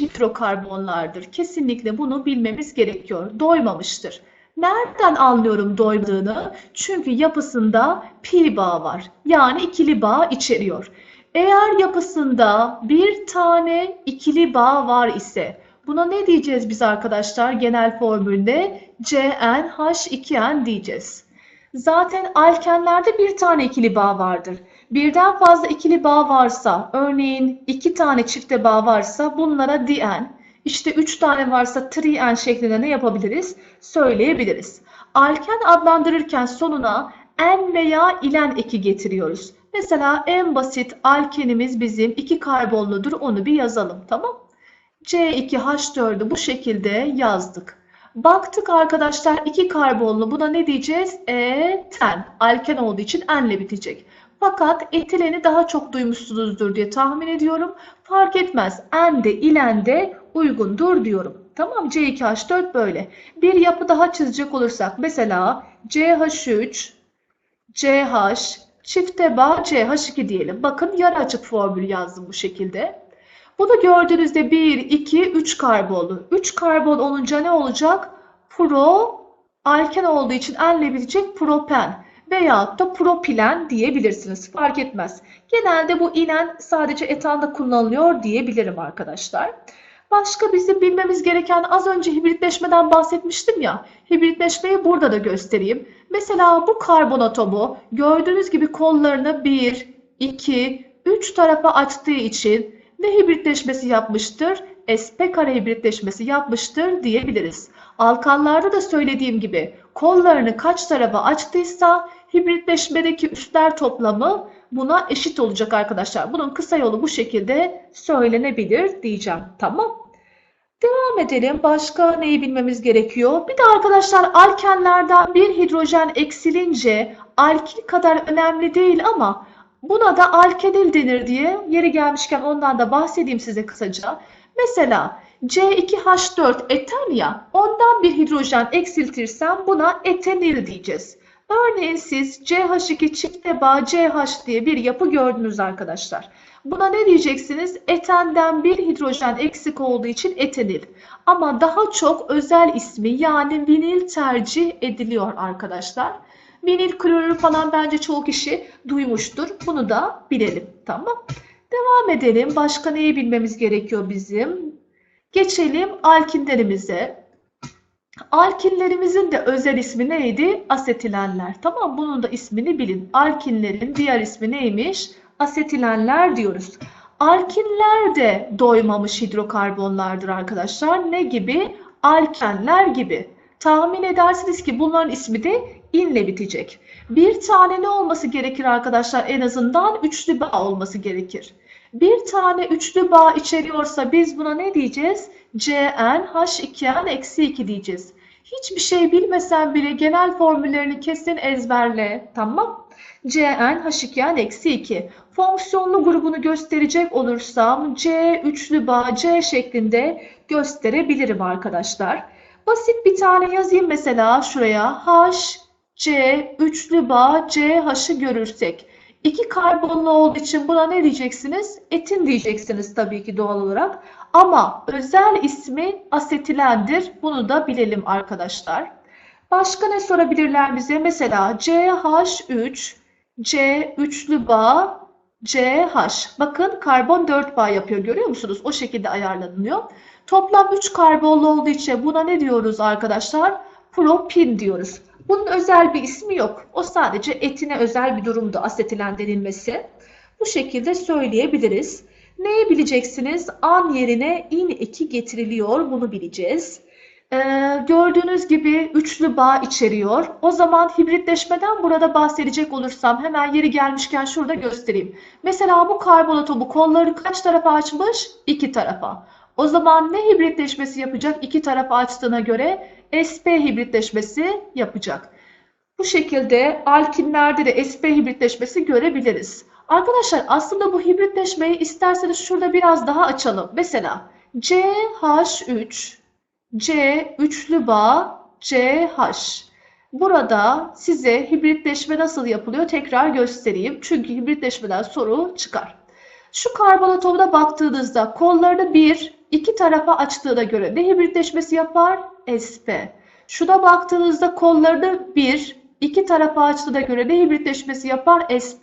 hidrokarbonlardır. Kesinlikle bunu bilmemiz gerekiyor. Doymamıştır. Nereden anlıyorum doymadığını? Çünkü yapısında pi bağ var. Yani ikili bağ içeriyor. Eğer yapısında bir tane ikili bağ var ise buna ne diyeceğiz biz arkadaşlar genel formülde? CnH2n diyeceğiz. Zaten alkenlerde bir tane ikili bağ vardır. Birden fazla ikili bağ varsa, örneğin iki tane çifte bağ varsa bunlara dien, işte üç tane varsa trien şeklinde ne yapabiliriz? Söyleyebiliriz. Alken adlandırırken sonuna en veya ilen eki getiriyoruz. Mesela en basit alkenimiz bizim iki karbonludur. Onu bir yazalım. Tamam? C2H4'ü bu şekilde yazdık. Baktık arkadaşlar iki karbonlu. Buna ne diyeceğiz? Eten. Alken olduğu için enle bitecek. Fakat etileni daha çok duymuşsunuzdur diye tahmin ediyorum. Fark etmez. En de ilen de uygundur diyorum. Tamam C2H4 böyle. Bir yapı daha çizecek olursak mesela CH3, CH, çifte bağ CH2 diyelim. Bakın yarı açık formülü yazdım bu şekilde. Bunu gördüğünüzde 1, 2, 3 karbonlu. 3 karbon olunca ne olacak? Pro, alken olduğu için enle bitecek propen veyahut da propilen diyebilirsiniz. Fark etmez. Genelde bu ilen sadece etanda kullanılıyor diyebilirim arkadaşlar. Başka bizim bilmemiz gereken az önce hibritleşmeden bahsetmiştim ya. Hibritleşmeyi burada da göstereyim. Mesela bu karbon atomu gördüğünüz gibi kollarını 1, 2, 3 tarafa açtığı için ne hibritleşmesi yapmıştır? sp kare hibritleşmesi yapmıştır diyebiliriz. Alkanlarda da söylediğim gibi kollarını kaç tarafa açtıysa hibritleşmedeki üstler toplamı buna eşit olacak arkadaşlar. Bunun kısa yolu bu şekilde söylenebilir diyeceğim. Tamam. Devam edelim. Başka neyi bilmemiz gerekiyor? Bir de arkadaşlar alkenlerden bir hidrojen eksilince alkil kadar önemli değil ama buna da alkenil denir diye yeri gelmişken ondan da bahsedeyim size kısaca. Mesela C2H4 eten ya ondan bir hidrojen eksiltirsem buna etenil diyeceğiz. Örneğin siz CH2 çifte bağ CH diye bir yapı gördünüz arkadaşlar. Buna ne diyeceksiniz? Etenden bir hidrojen eksik olduğu için etenil. Ama daha çok özel ismi yani vinil tercih ediliyor arkadaşlar. Vinil klorür falan bence çoğu kişi duymuştur. Bunu da bilelim. Tamam. Devam edelim. Başka neyi bilmemiz gerekiyor bizim? Geçelim alkinlerimize. Alkinlerimizin de özel ismi neydi? Asetilenler. Tamam bunun da ismini bilin. Alkinlerin diğer ismi neymiş? Asetilenler diyoruz. Alkinler de doymamış hidrokarbonlardır arkadaşlar. Ne gibi? Alkenler gibi. Tahmin edersiniz ki bunların ismi de inle bitecek. Bir tane ne olması gerekir arkadaşlar? En azından üçlü bağ olması gerekir. Bir tane üçlü bağ içeriyorsa biz buna ne diyeceğiz? CnH2n-2 diyeceğiz. Hiçbir şey bilmesen bile genel formüllerini kesin ezberle. Tamam. CnH2n-2. Fonksiyonlu grubunu gösterecek olursam C üçlü bağ C şeklinde gösterebilirim arkadaşlar. Basit bir tane yazayım mesela şuraya. H, C, üçlü bağ CH'ı görürsek. İki karbonlu olduğu için buna ne diyeceksiniz? Etin diyeceksiniz tabii ki doğal olarak. Ama özel ismi asetilendir. Bunu da bilelim arkadaşlar. Başka ne sorabilirler bize? Mesela CH3, C üçlü bağ, CH. Bakın karbon 4 bağ yapıyor. Görüyor musunuz? O şekilde ayarlanıyor. Toplam 3 karbonlu olduğu için buna ne diyoruz arkadaşlar? Propin diyoruz. Bunun özel bir ismi yok. O sadece etine özel bir durumdu asetilen denilmesi. Bu şekilde söyleyebiliriz. Neyi bileceksiniz? An yerine in eki getiriliyor. Bunu bileceğiz. Ee, gördüğünüz gibi üçlü bağ içeriyor. O zaman hibritleşmeden burada bahsedecek olursam hemen yeri gelmişken şurada göstereyim. Mesela bu karbon atomu kolları kaç tarafa açmış? İki tarafa. O zaman ne hibritleşmesi yapacak? İki tarafa açtığına göre sp hibritleşmesi yapacak. Bu şekilde alkinlerde de sp hibritleşmesi görebiliriz. Arkadaşlar aslında bu hibritleşmeyi isterseniz şurada biraz daha açalım. Mesela CH3, C üçlü bağ, CH. Burada size hibritleşme nasıl yapılıyor tekrar göstereyim. Çünkü hibritleşmeden soru çıkar. Şu karbon atomuna baktığınızda kollarını bir, iki tarafa açtığına göre ne hibritleşmesi yapar? sp. Şuna baktığınızda kollarını bir, iki tarafa açtığına göre ne hibritleşmesi yapar? sp.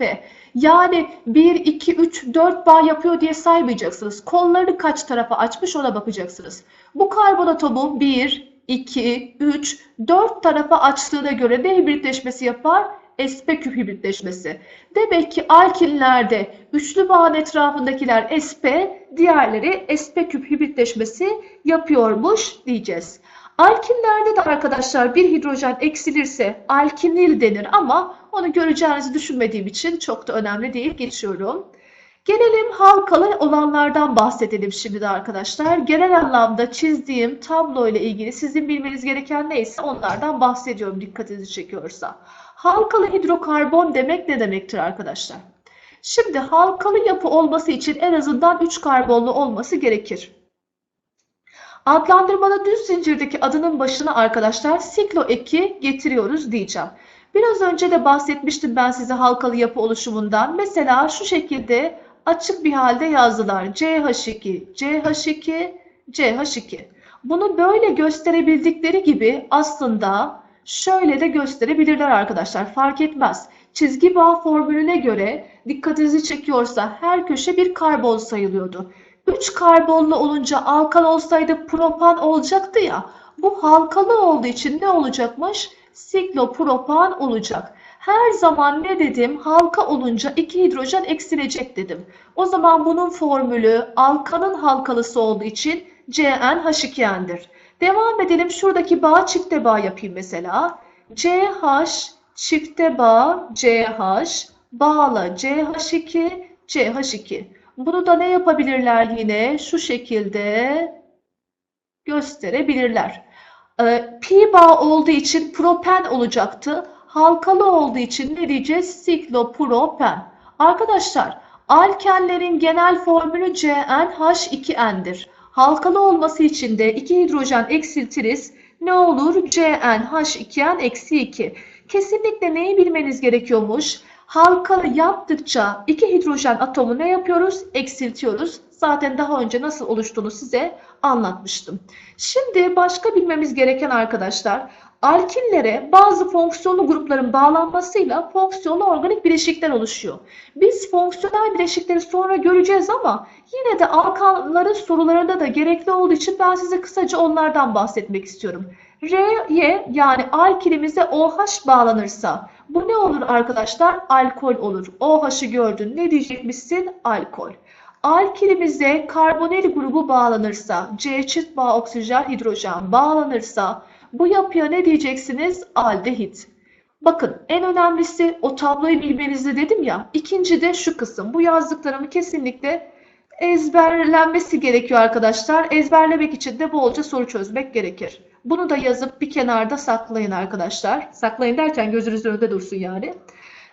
Yani 1, 2, 3, 4 bağ yapıyor diye saymayacaksınız. Kollarını kaç tarafa açmış ona bakacaksınız. Bu karbon atomu 1, 2, 3, 4 tarafa açtığına göre ne hibritleşmesi yapar? sp küp hibritleşmesi. Demek ki alkinlerde üçlü bağın etrafındakiler sp, diğerleri sp küp hibritleşmesi yapıyormuş diyeceğiz. Alkinlerde de arkadaşlar bir hidrojen eksilirse alkinil denir ama onu göreceğinizi düşünmediğim için çok da önemli değil. Geçiyorum. Gelelim halkalı olanlardan bahsedelim şimdi de arkadaşlar. Genel anlamda çizdiğim tablo ile ilgili sizin bilmeniz gereken neyse onlardan bahsediyorum dikkatinizi çekiyorsa. Halkalı hidrokarbon demek ne demektir arkadaşlar? Şimdi halkalı yapı olması için en azından 3 karbonlu olması gerekir. Adlandırmada düz zincirdeki adının başına arkadaşlar siklo eki getiriyoruz diyeceğim. Biraz önce de bahsetmiştim ben size halkalı yapı oluşumundan. Mesela şu şekilde açık bir halde yazdılar. CH2, CH2, CH2. Bunu böyle gösterebildikleri gibi aslında şöyle de gösterebilirler arkadaşlar. Fark etmez. Çizgi bağ formülüne göre dikkatinizi çekiyorsa her köşe bir karbon sayılıyordu. 3 karbonlu olunca alkal olsaydı propan olacaktı ya. Bu halkalı olduğu için ne olacakmış? Siklopropan olacak. Her zaman ne dedim? Halka olunca iki hidrojen eksilecek dedim. O zaman bunun formülü alkanın halkalısı olduğu için CnH2n'dir. Devam edelim. Şuradaki bağ çifte bağ yapayım mesela. CH çifte bağ CH bağla CH2 CH2. Bunu da ne yapabilirler yine? Şu şekilde gösterebilirler. Ee, pi bağ olduğu için propen olacaktı. Halkalı olduğu için ne diyeceğiz? Siklopropen. Arkadaşlar alkenlerin genel formülü CnH2n'dir. Halkalı olması için de 2 hidrojen eksiltiriz. Ne olur? CnH2n eksi 2. Kesinlikle neyi bilmeniz gerekiyormuş? Halkalı yaptıkça iki hidrojen atomu ne yapıyoruz? Eksiltiyoruz. Zaten daha önce nasıl oluştuğunu size anlatmıştım. Şimdi başka bilmemiz gereken arkadaşlar, alkinlere bazı fonksiyonlu grupların bağlanmasıyla fonksiyonlu organik bileşikler oluşuyor. Biz fonksiyonel bileşikleri sonra göreceğiz ama yine de alkanların sorularında da gerekli olduğu için ben size kısaca onlardan bahsetmek istiyorum. R'ye yani alkilimize OH bağlanırsa bu ne olur arkadaşlar? Alkol olur. OH'ı gördün. Ne diyecekmişsin? Alkol. Alkilimize karbonil grubu bağlanırsa, C çift bağ oksijen hidrojen bağlanırsa bu yapıya ne diyeceksiniz? Aldehit. Bakın en önemlisi o tabloyu bilmenizde dedim ya. İkinci de şu kısım. Bu yazdıklarımı kesinlikle ezberlenmesi gerekiyor arkadaşlar. Ezberlemek için de bolca soru çözmek gerekir. Bunu da yazıp bir kenarda saklayın arkadaşlar. Saklayın derken gözünüzün önünde dursun yani.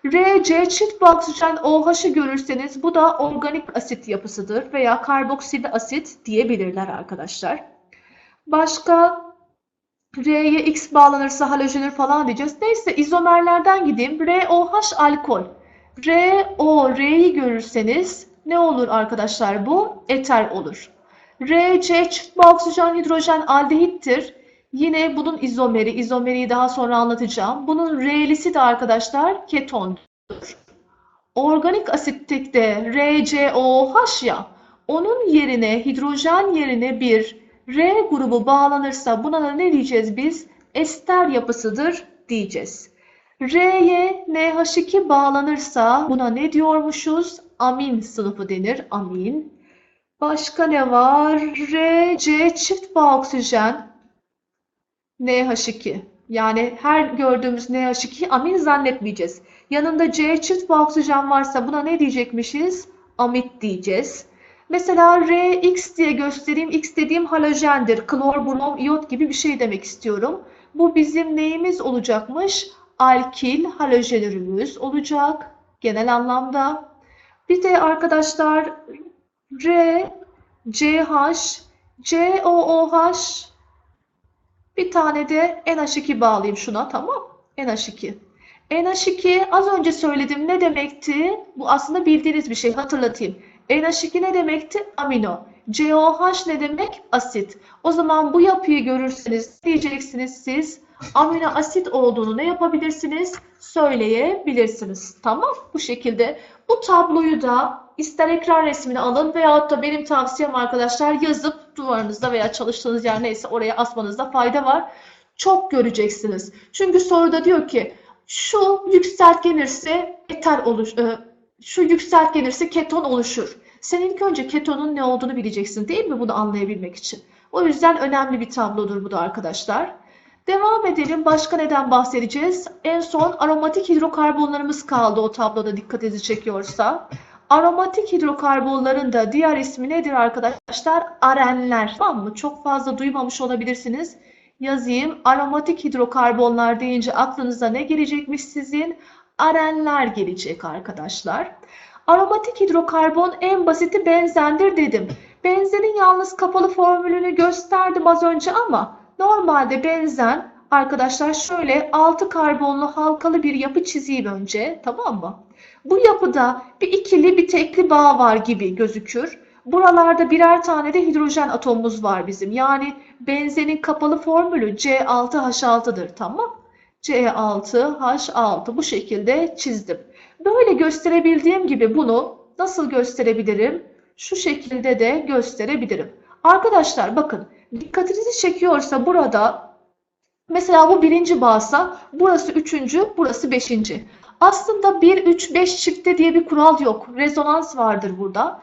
RC çift oksijen OH'ı görürseniz bu da organik asit yapısıdır veya karboksil asit diyebilirler arkadaşlar. Başka R'ye X bağlanırsa halojenür falan diyeceğiz. Neyse izomerlerden gideyim. ROH alkol. RO, R'yi görürseniz ne olur arkadaşlar bu? Eter olur. RC çift oksijen hidrojen aldehittir. Yine bunun izomeri, izomeriyi daha sonra anlatacağım. Bunun R'lisi de arkadaşlar ketondur. Organik asitlikte RCOH ya, onun yerine hidrojen yerine bir R grubu bağlanırsa buna da ne diyeceğiz biz? Ester yapısıdır diyeceğiz. R'ye NH2 bağlanırsa buna ne diyormuşuz? Amin sınıfı denir. Amin. Başka ne var? R, C çift bağ oksijen NH2. Yani her gördüğümüz NH2 amin zannetmeyeceğiz. Yanında C çift bağ oksijen varsa buna ne diyecekmişiz? Amit diyeceğiz. Mesela RX diye göstereyim. X dediğim halojendir. Klor, brom, iyot gibi bir şey demek istiyorum. Bu bizim neyimiz olacakmış? Alkil halojenürümüz olacak genel anlamda. Bir de arkadaşlar R, CH, COOH bir tane de NH2 bağlayayım şuna tamam. NH2. NH2 az önce söyledim ne demekti? Bu aslında bildiğiniz bir şey hatırlatayım. NH2 ne demekti? Amino. COH ne demek? Asit. O zaman bu yapıyı görürseniz diyeceksiniz siz amino asit olduğunu ne yapabilirsiniz? Söyleyebilirsiniz. Tamam? Bu şekilde. Bu tabloyu da ister ekran resmini alın veyahut da benim tavsiyem arkadaşlar yazıp duvarınızda veya çalıştığınız yer neyse oraya asmanızda fayda var. Çok göreceksiniz. Çünkü soruda diyor ki şu yükseltgenirse eter olur, e, şu yükseltgenirse keton oluşur. Sen ilk önce ketonun ne olduğunu bileceksin değil mi bunu anlayabilmek için? O yüzden önemli bir tablodur bu da arkadaşlar. Devam edelim. Başka neden bahsedeceğiz? En son aromatik hidrokarbonlarımız kaldı o tabloda dikkatinizi çekiyorsa. Aromatik hidrokarbonların da diğer ismi nedir arkadaşlar? Arenler. Tamam mı? Çok fazla duymamış olabilirsiniz. Yazayım. Aromatik hidrokarbonlar deyince aklınıza ne gelecekmiş sizin? Arenler gelecek arkadaşlar. Aromatik hidrokarbon en basiti benzendir dedim. Benzenin yalnız kapalı formülünü gösterdim az önce ama normalde benzen arkadaşlar şöyle 6 karbonlu halkalı bir yapı çizeyim önce tamam mı? Bu yapıda bir ikili bir tekli bağ var gibi gözükür. Buralarda birer tane de hidrojen atomumuz var bizim. Yani benzenin kapalı formülü C6H6'dır tamam. C6H6 bu şekilde çizdim. Böyle gösterebildiğim gibi bunu nasıl gösterebilirim? Şu şekilde de gösterebilirim. Arkadaşlar bakın dikkatinizi çekiyorsa burada mesela bu birinci bağsa burası üçüncü, burası beşinci. Aslında 1, 3, 5 çifte diye bir kural yok. Rezonans vardır burada.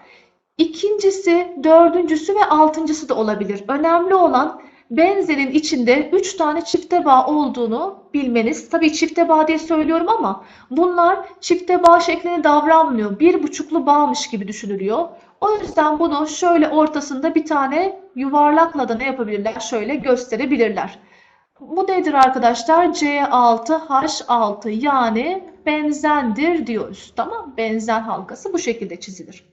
İkincisi, dördüncüsü ve altıncısı da olabilir. Önemli olan benzerin içinde 3 tane çifte bağ olduğunu bilmeniz. Tabii çifte bağ diye söylüyorum ama bunlar çifte bağ şeklinde davranmıyor. Bir buçuklu bağmış gibi düşünülüyor. O yüzden bunu şöyle ortasında bir tane yuvarlakla da ne yapabilirler? Şöyle gösterebilirler. Bu nedir arkadaşlar? C6H6 yani benzendir diyoruz. Tamam Benzen halkası bu şekilde çizilir.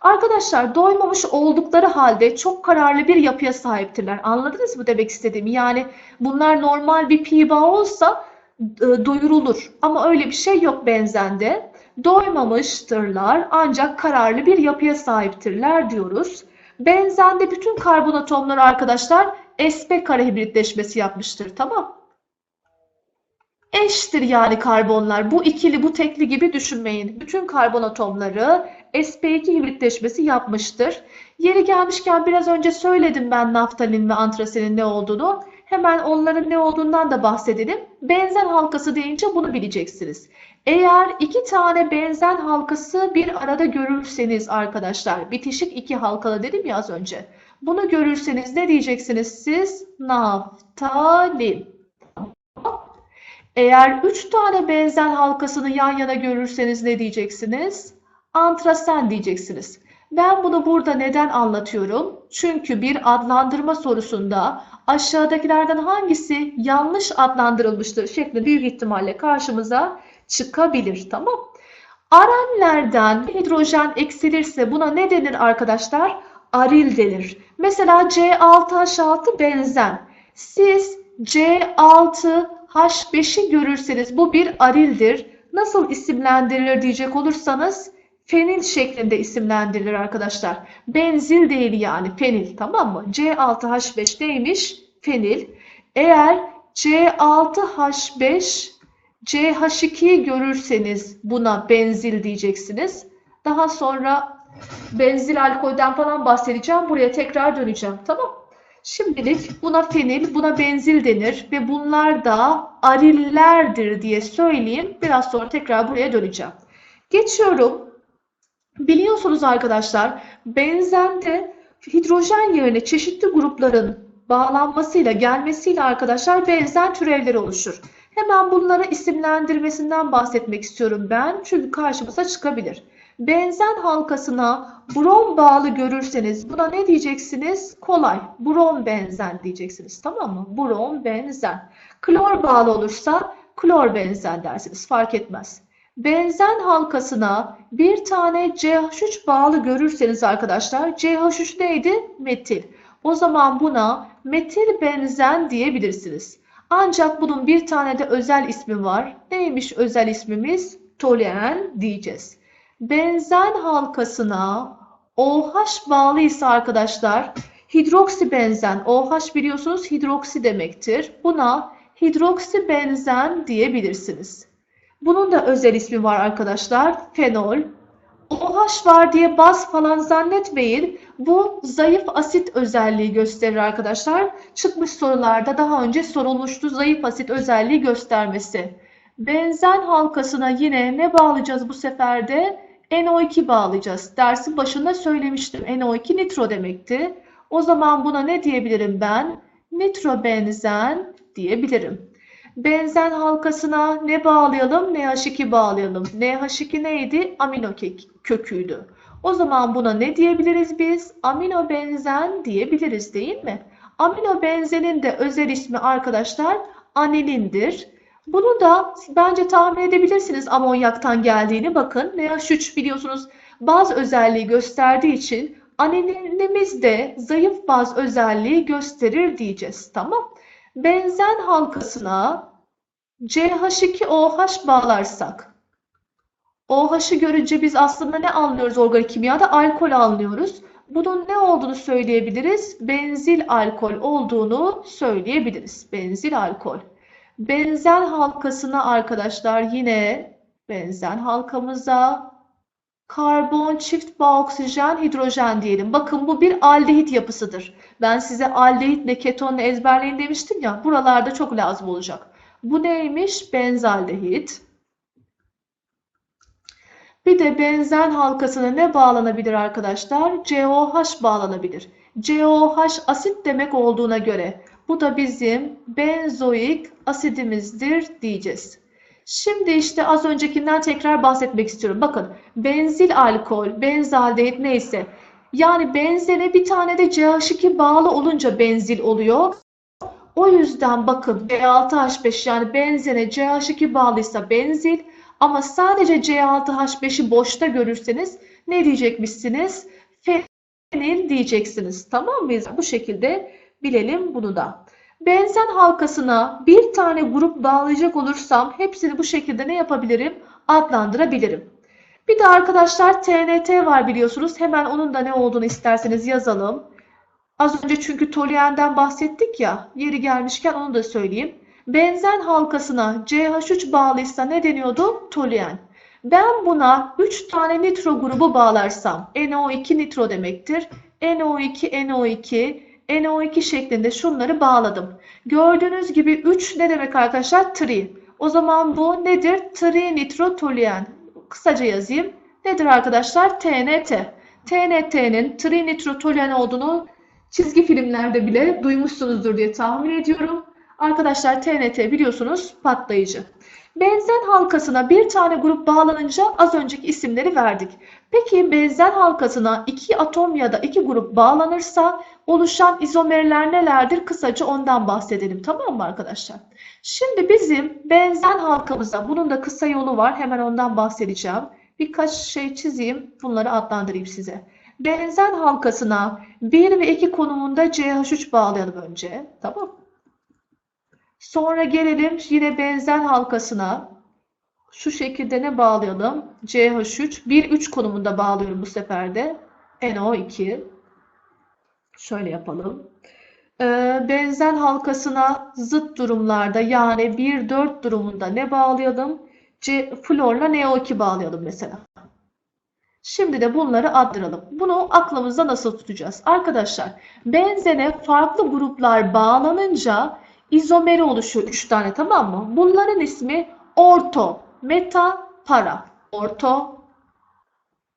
Arkadaşlar doymamış oldukları halde çok kararlı bir yapıya sahiptirler. Anladınız mı demek istediğimi? Yani bunlar normal bir pi bağı olsa e, doyurulur. Ama öyle bir şey yok benzende. Doymamıştırlar ancak kararlı bir yapıya sahiptirler diyoruz. Benzende bütün karbon atomları arkadaşlar sp kare hibritleşmesi yapmıştır. Tamam. Eştir yani karbonlar. Bu ikili, bu tekli gibi düşünmeyin. Bütün karbon atomları sp2 hibritleşmesi yapmıştır. Yeri gelmişken biraz önce söyledim ben naftalin ve antrasenin ne olduğunu. Hemen onların ne olduğundan da bahsedelim. Benzen halkası deyince bunu bileceksiniz. Eğer iki tane benzen halkası bir arada görürseniz arkadaşlar, bitişik iki halkalı dedim ya az önce. Bunu görürseniz ne diyeceksiniz siz? Naftalin. Eğer üç tane benzen halkasını yan yana görürseniz ne diyeceksiniz? Antrasen diyeceksiniz. Ben bunu burada neden anlatıyorum? Çünkü bir adlandırma sorusunda aşağıdakilerden hangisi yanlış adlandırılmıştır şeklinde büyük ihtimalle karşımıza çıkabilir. Tamam. Arenlerden hidrojen eksilirse buna ne denir arkadaşlar? Aril denir. Mesela C6H6 benzen. Siz C6H5'i görürseniz bu bir arildir. Nasıl isimlendirilir diyecek olursanız fenil şeklinde isimlendirilir arkadaşlar. Benzil değil yani fenil tamam mı? C6H5 neymiş? Fenil. Eğer C6H5 CH2'yi görürseniz buna benzil diyeceksiniz. Daha sonra benzil alkolden falan bahsedeceğim. Buraya tekrar döneceğim. Tamam. Şimdilik buna fenil, buna benzil denir ve bunlar da arillerdir diye söyleyeyim. Biraz sonra tekrar buraya döneceğim. Geçiyorum. Biliyorsunuz arkadaşlar benzende hidrojen yerine çeşitli grupların bağlanmasıyla gelmesiyle arkadaşlar benzen türevleri oluşur. Hemen bunlara isimlendirmesinden bahsetmek istiyorum ben. Çünkü karşımıza çıkabilir. Benzen halkasına brom bağlı görürseniz buna ne diyeceksiniz? Kolay. Brom benzen diyeceksiniz. Tamam mı? Brom benzen. Klor bağlı olursa klor benzen dersiniz. Fark etmez. Benzen halkasına bir tane CH3 bağlı görürseniz arkadaşlar CH3 neydi? Metil. O zaman buna metil benzen diyebilirsiniz. Ancak bunun bir tane de özel ismi var. Neymiş özel ismimiz? Toluen diyeceğiz. Benzen halkasına OH bağlıysa arkadaşlar hidroksi benzen, OH biliyorsunuz hidroksi demektir. Buna hidroksi benzen diyebilirsiniz. Bunun da özel ismi var arkadaşlar. Fenol. OH var diye baz falan zannetmeyin. Bu zayıf asit özelliği gösterir arkadaşlar. Çıkmış sorularda daha önce sorulmuştu zayıf asit özelliği göstermesi. Benzen halkasına yine ne bağlayacağız bu sefer de? NO2 bağlayacağız. Dersin başında söylemiştim. NO2 nitro demekti. O zaman buna ne diyebilirim ben? Nitrobenzen diyebilirim. Benzen halkasına ne bağlayalım? NH2 bağlayalım. NH2 neydi? Amino köküydü. O zaman buna ne diyebiliriz biz? Amino benzen diyebiliriz değil mi? Amino benzenin de özel ismi arkadaşlar anilindir. Bunu da bence tahmin edebilirsiniz amonyaktan geldiğini. Bakın NH3 biliyorsunuz baz özelliği gösterdiği için anilinimiz de zayıf baz özelliği gösterir diyeceğiz. Tamam. Benzen halkasına CH2OH bağlarsak OH'ı görünce biz aslında ne anlıyoruz organik kimyada? Alkol anlıyoruz. Bunun ne olduğunu söyleyebiliriz? Benzil alkol olduğunu söyleyebiliriz. Benzil alkol. Benzen halkasına arkadaşlar yine benzen halkamıza karbon çift bağ oksijen hidrojen diyelim. Bakın bu bir aldehit yapısıdır. Ben size aldehitle ketonla ezberleyin demiştim ya. Buralarda çok lazım olacak. Bu neymiş? Benzaldehit. Bir de benzen halkasına ne bağlanabilir arkadaşlar? COH bağlanabilir. COH asit demek olduğuna göre bu da bizim benzoik asidimizdir diyeceğiz. Şimdi işte az öncekinden tekrar bahsetmek istiyorum. Bakın benzil alkol, benzaldehit neyse. Yani benzene bir tane de CH2 bağlı olunca benzil oluyor. O yüzden bakın C6H5 yani benzene CH2 bağlıysa benzil ama sadece C6H5'i boşta görürseniz ne diyecekmişsiniz? Fenil diyeceksiniz. Tamam mı? Bu şekilde bilelim bunu da. Benzen halkasına bir tane grup bağlayacak olursam hepsini bu şekilde ne yapabilirim? Adlandırabilirim. Bir de arkadaşlar TNT var biliyorsunuz. Hemen onun da ne olduğunu isterseniz yazalım. Az önce çünkü toluenden bahsettik ya. Yeri gelmişken onu da söyleyeyim. Benzen halkasına CH3 bağlıysa ne deniyordu? Toluen. Ben buna 3 tane nitro grubu bağlarsam NO2 nitro demektir. NO2 NO2 NO2 şeklinde şunları bağladım. Gördüğünüz gibi 3 ne demek arkadaşlar? Tri. O zaman bu nedir? Trinitrotoluen. Kısaca yazayım. Nedir arkadaşlar? TNT. TNT'nin trinitrotoluen olduğunu çizgi filmlerde bile duymuşsunuzdur diye tahmin ediyorum. Arkadaşlar TNT biliyorsunuz patlayıcı. Benzen halkasına bir tane grup bağlanınca az önceki isimleri verdik. Peki benzen halkasına iki atom ya da iki grup bağlanırsa oluşan izomerler nelerdir? Kısaca ondan bahsedelim tamam mı arkadaşlar? Şimdi bizim benzen halkamıza bunun da kısa yolu var. Hemen ondan bahsedeceğim. Birkaç şey çizeyim. Bunları adlandırayım size. Benzen halkasına 1 ve 2 konumunda CH3 bağlayalım önce. Tamam Sonra gelelim yine benzen halkasına. Şu şekilde ne bağlayalım? CH3. 1-3 konumunda bağlıyorum bu sefer de. NO2. Şöyle yapalım. Ee, benzen halkasına zıt durumlarda yani 1-4 durumunda ne bağlayalım? C, florla NO2 bağlayalım mesela. Şimdi de bunları adıralım. Bunu aklımızda nasıl tutacağız? Arkadaşlar benzene farklı gruplar bağlanınca izomeri oluşuyor 3 tane tamam mı? Bunların ismi orto, meta, para. Orto,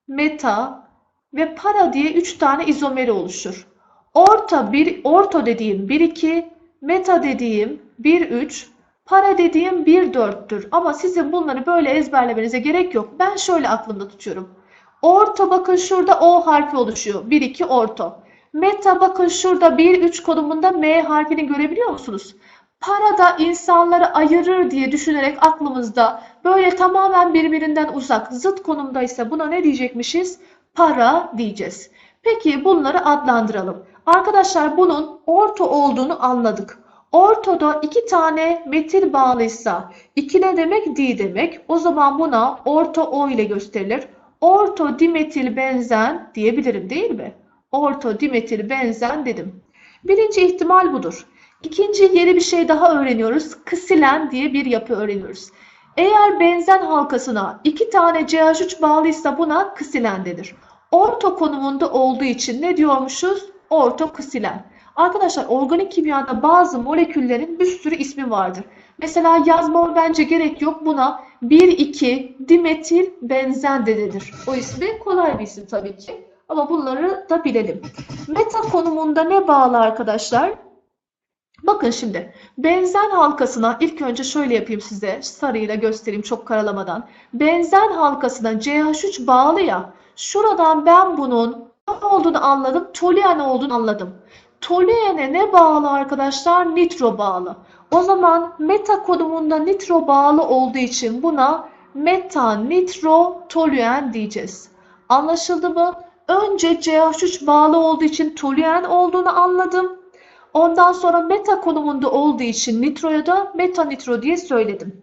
meta ve para diye 3 tane izomeri oluşur. Orta bir orto dediğim 1 2, meta dediğim 1 3, para dediğim 1 4'tür. Ama sizin bunları böyle ezberlemenize gerek yok. Ben şöyle aklımda tutuyorum. Orto bakın şurada O harfi oluşuyor. 1 2 orto. Meta bakın şurada 1 3 konumunda M harfini görebiliyor musunuz? Para da insanları ayırır diye düşünerek aklımızda böyle tamamen birbirinden uzak, zıt konumdaysa buna ne diyecekmişiz? Para diyeceğiz. Peki bunları adlandıralım. Arkadaşlar bunun orto olduğunu anladık. Ortoda iki tane metil bağlıysa iki ne demek? Di demek. O zaman buna orto O ile gösterilir. Orto dimetil benzen diyebilirim değil mi? Orto dimetil benzen dedim. Birinci ihtimal budur. İkinci yeni bir şey daha öğreniyoruz. Kısilen diye bir yapı öğreniyoruz. Eğer benzen halkasına iki tane CH3 bağlıysa buna kısilen denir. Orto konumunda olduğu için ne diyormuşuz? Ortokısilen. Arkadaşlar organik kimyada bazı moleküllerin bir sürü ismi vardır. Mesela yazmama bence gerek yok. Buna 1,2 dimetil benzen de denir. O ismi kolay bir isim tabii ki. Ama bunları da bilelim. Meta konumunda ne bağlı arkadaşlar? Bakın şimdi benzen halkasına ilk önce şöyle yapayım size sarıyla göstereyim çok karalamadan. Benzen halkasına CH3 bağlı ya şuradan ben bunun ne olduğunu anladım. Toluen olduğunu anladım. Toluene ne bağlı arkadaşlar? Nitro bağlı. O zaman meta konumunda nitro bağlı olduğu için buna meta nitro toluen diyeceğiz. Anlaşıldı mı? Önce CH3 bağlı olduğu için toluen olduğunu anladım. Ondan sonra meta konumunda olduğu için nitroya da meta nitro diye söyledim.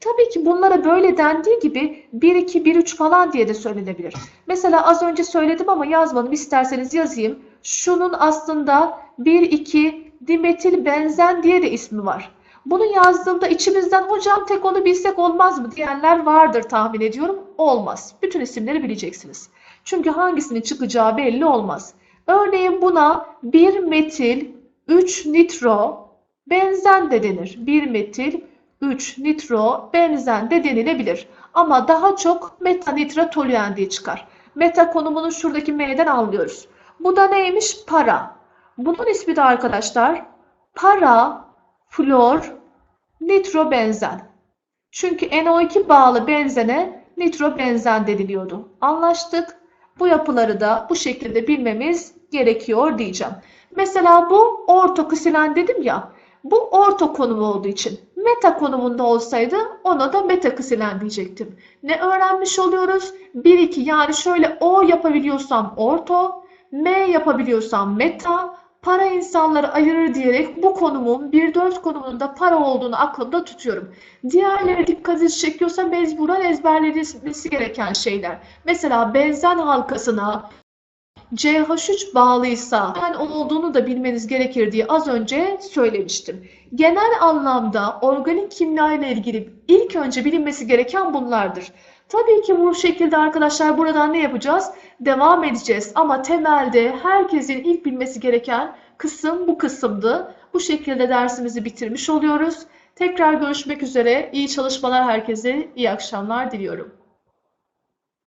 Tabii ki bunlara böyle dendiği gibi 1, 2, 1, 3 falan diye de söylenebilir. Mesela az önce söyledim ama yazmadım. İsterseniz yazayım. Şunun aslında 1, 2 dimetil benzen diye de ismi var. Bunu yazdığımda içimizden hocam tek onu bilsek olmaz mı diyenler vardır tahmin ediyorum. Olmaz. Bütün isimleri bileceksiniz. Çünkü hangisinin çıkacağı belli olmaz. Örneğin buna 1 metil 3 nitro benzen de denir. 1 metil 3 nitro benzen de denilebilir. Ama daha çok meta nitro toluen diye çıkar. Meta konumunu şuradaki M'den anlıyoruz. Bu da neymiş? Para. Bunun ismi de arkadaşlar para, flor, nitro benzen. Çünkü NO2 bağlı benzene nitro benzen deniliyordu. Anlaştık. Bu yapıları da bu şekilde bilmemiz gerekiyor diyeceğim. Mesela bu ortokisilen dedim ya. Bu orto konumu olduğu için. Meta konumunda olsaydı ona da metakisilen diyecektim. Ne öğrenmiş oluyoruz? 1, 2 yani şöyle O yapabiliyorsam orto, M yapabiliyorsam meta, para insanları ayırır diyerek bu konumun 1-4 konumunun para olduğunu aklımda tutuyorum. Diğerleri dikkatinizi çekiyorsa mecburen ezberlenmesi gereken şeyler. Mesela benzen halkasına CH3 bağlıysa ben olduğunu da bilmeniz gerekir diye az önce söylemiştim. Genel anlamda organik kimya ile ilgili ilk önce bilinmesi gereken bunlardır. Tabii ki bu şekilde arkadaşlar buradan ne yapacağız? Devam edeceğiz ama temelde herkesin ilk bilmesi gereken kısım bu kısımdı. Bu şekilde dersimizi bitirmiş oluyoruz. Tekrar görüşmek üzere. İyi çalışmalar herkese. İyi akşamlar diliyorum.